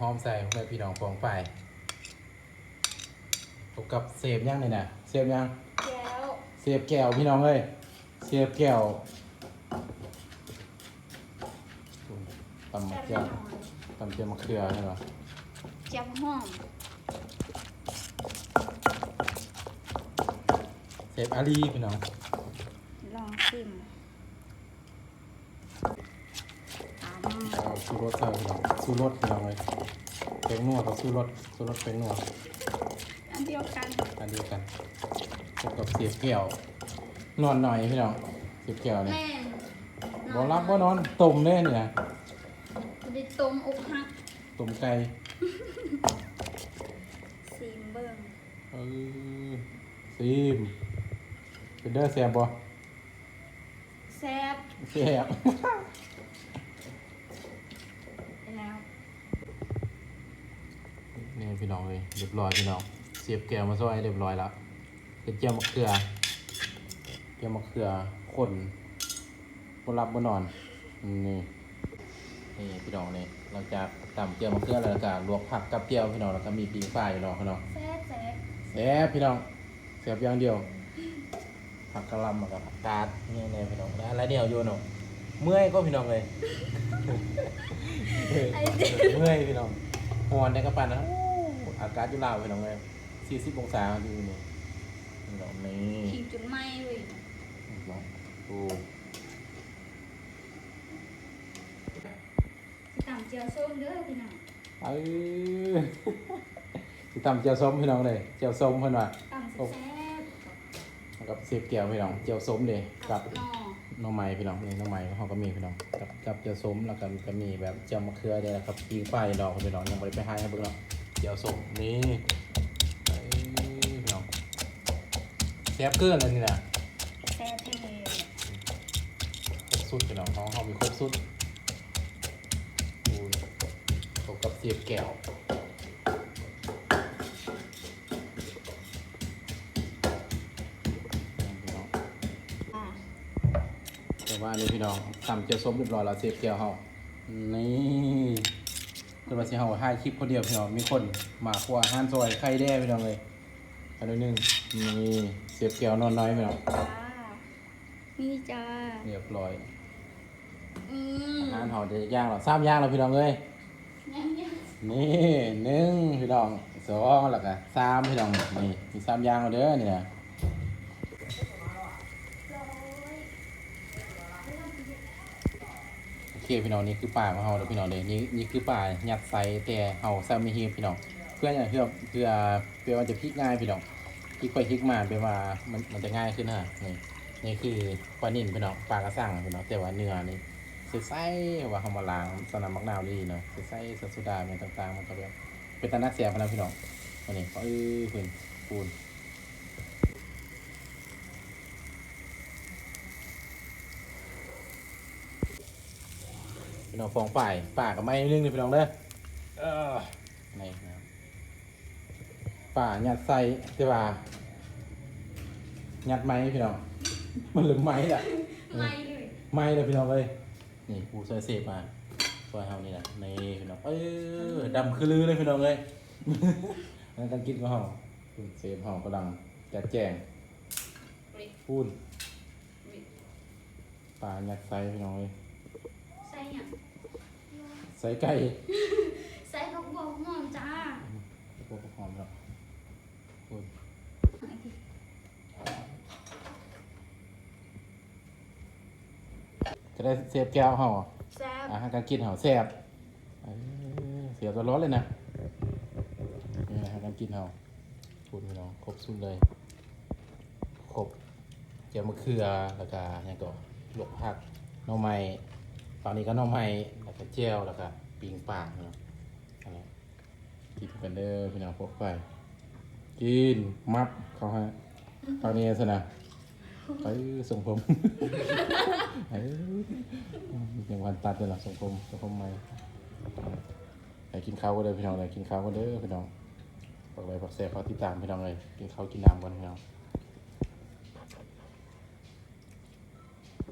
ห้อมใส่เพื่อพี่น้องฟองไปพบกับเซฟยังนี่นะเซฟยังแล้วเซฟแก้วพี่น้องเอ้ยเซฟแก้วตำมะแซ่บเขือแน่นอนตำเจียวมะเขือใช่ไหมเจียวหอมเซฟอาลีพี่น้องลองชิมตาม เอาชูรสใส่พี่น้องชูรสพี่น้องเลยแป้งนัวกับชูรสชูรสแป้งนัวอันเดียวกันอันเดียวกันพบกับเสียบแก้วนอนหน่อยพี่น้องเสียบแก้วเนี่ยแม่บ่รับบ่นอนต้มเด้เนี่ยจะได้ต้มอกหักต้มไก่ซีมเบิ้งเออซีมเป็นเด้อแซ่บบ่แซ่บแซ่บ แล้ว นี่ พี่น้องเลยเรียบร้อยพี่น้องเสียบแก้วมาซอยเรียบร้อยแล้วเป็นเจียวมะเขือเจียวมะเขือคนบ่รับบ่นอนนี่นี่พี่น้องนี่หลังจากตำเจียวมะเขือแล้วก็ลวกผักกับเจียวพี่น้องแล้วก็มีปีกปลาอยู่เนาะพี่น้องแซ่บแซ่บแซ่บพี่น้องแซ่บอย่างเดียวผักกะหล่ำกับผักกาดนี่แน่พี่น้องแล้วอะไรเดียวโยนเนาะเมื่อยก็พี่น้องเลยไอ้เด็กเมื่อยพี่น้องหอนในกระปันนะโอ้อากาศอยู่ลาวพี่น้องเลยสี่สิบองศาดูนี่พี่น้องนี่ขิงจนไหม้เว้ยน้องดูสิตำเจียวส้มเด้อพี่น้องเออสิตำเจียวส้มพี่น้องเลยเจียวส้มเพิ่นว่าตำแซ่บแล้วกับเสียบแก้วพี่น้องเจียวส้มเด้กับ หน่อหน้องไม้พี่น้องนี่หน้องไม้เขาก็มีพี่น้องกับกับเจียวส้มแล้วก็ก็มีแบบเจียวมะเขือเนี่ยครับปีงไฟดอกพี่น้องยังไม่ได้ไปให้ให้เบิ่งเนาะ เจียวส้มนี่เอ้ยพี่น้องแซ่บเกินเลยนี่นะแซ่บเท่ครบสุดพี่น้องห้องเขามีครบสุดดูครบกับเสียบแก้วพี่น้องอะแต่ว่าอันนี้พี่น้องทำเจียวส้มเรียบร้อยแล้วเสียบแก้วเขานี่ คือว่าสิเฮาให้คลิปคนเดียวพี่น้องมีคนมาครัวอาหารซอยไข่แด้พี่น้องเลยอันนี้หนึงนี่เสียบแก้วนอนน้อยพี่น้องจ้านี่จ้าเรียบร้อยอืมอาหารเฮาจะย่างหรอสามย่างแล้วพี่น้องเอ้ยยังยังนี่หนึ่งพี่น้องสองแล้วก็สามพี่น้องนี่มีสามอย่างเอาเด้อนี่นะร้อย โอ เคพี่น้องนี่คือป่าของเฮาเด้อพี่น้องเด้อนี่นี่คือป่ายัดใสแต่เฮาใส่ไม่ฮีพี่น้องเพื่ออย่างเพื่อเพื่อเพื่อมันจะพลิกง่ายพี่น้องพลิกไปพลิกมาแปลว่ามันมันจะง่ายขึ้นฮะนี่นี่คือปลานิ่นพี่น้องปลากระสังพี่น้องแต่ว่าเนื้อนี่ใส่ๆว่าเฮามาล้างสนามมักนาวดีเนาะใส่ๆสัตว์สุดามันต่างๆมันก็แบบเป็นตานักเสียพนะพี่น้องอันนี้เออพิ่นปูน พี่น้องฟองฝ่ายป่ากับไม้เรื่องนึงพี่น้องเด้อเออนี่นะครับป่ายัดใส่ใช่ป่ายัดไม้พี่น้อง มันเหลือไม้แหละไม่เลยไม้เลยพี่น้องเลยนี่กูซอยเสพมาซอยเฮานี่แหละนี่พี่น้องเออดำคือลือเลยพี่น้องเลยนั่นการกินของเฮาคุณเสพเฮากำลังจัดแจงพูนป่ายัดใส่พี่น้องเลยใส่หยังใส่ไก่ใส่ผักบัวหอมจ้าพวกหอมแล้วพูนอันนี้จะได้เสียบแก้วเห่าแซ่บอาหารการกินเห่าแซ่บเอ้ยเสียบตัวร้อนเลยนะนี่อาหารการกินเห่าพูดพี่น้องครบสุดเลยครบเจียวมะเขือแล้วก็หยังก็ลวกผักหน่อไม้ตอนนี้ก็หน่อไม้ แล้วก็เจียวแล้วก็ปิงป่าเนาะอันนี้กินกันเด้อพี่น้องพวกไปกินมับเขาให้ตอนนี้สนะไปส่งผมเอ้ยังวันตัดเลยหรอส่งผมส่งผมไหม่ไปกินข้าวก็เด้อพี่น้องเลยกินข้าวก็เด้อพี่น้องฝากอะไรฝากแซ่ฝากติดตามพี่น้องเลยกินข้าวกินน้ำก่อนพี่น้อง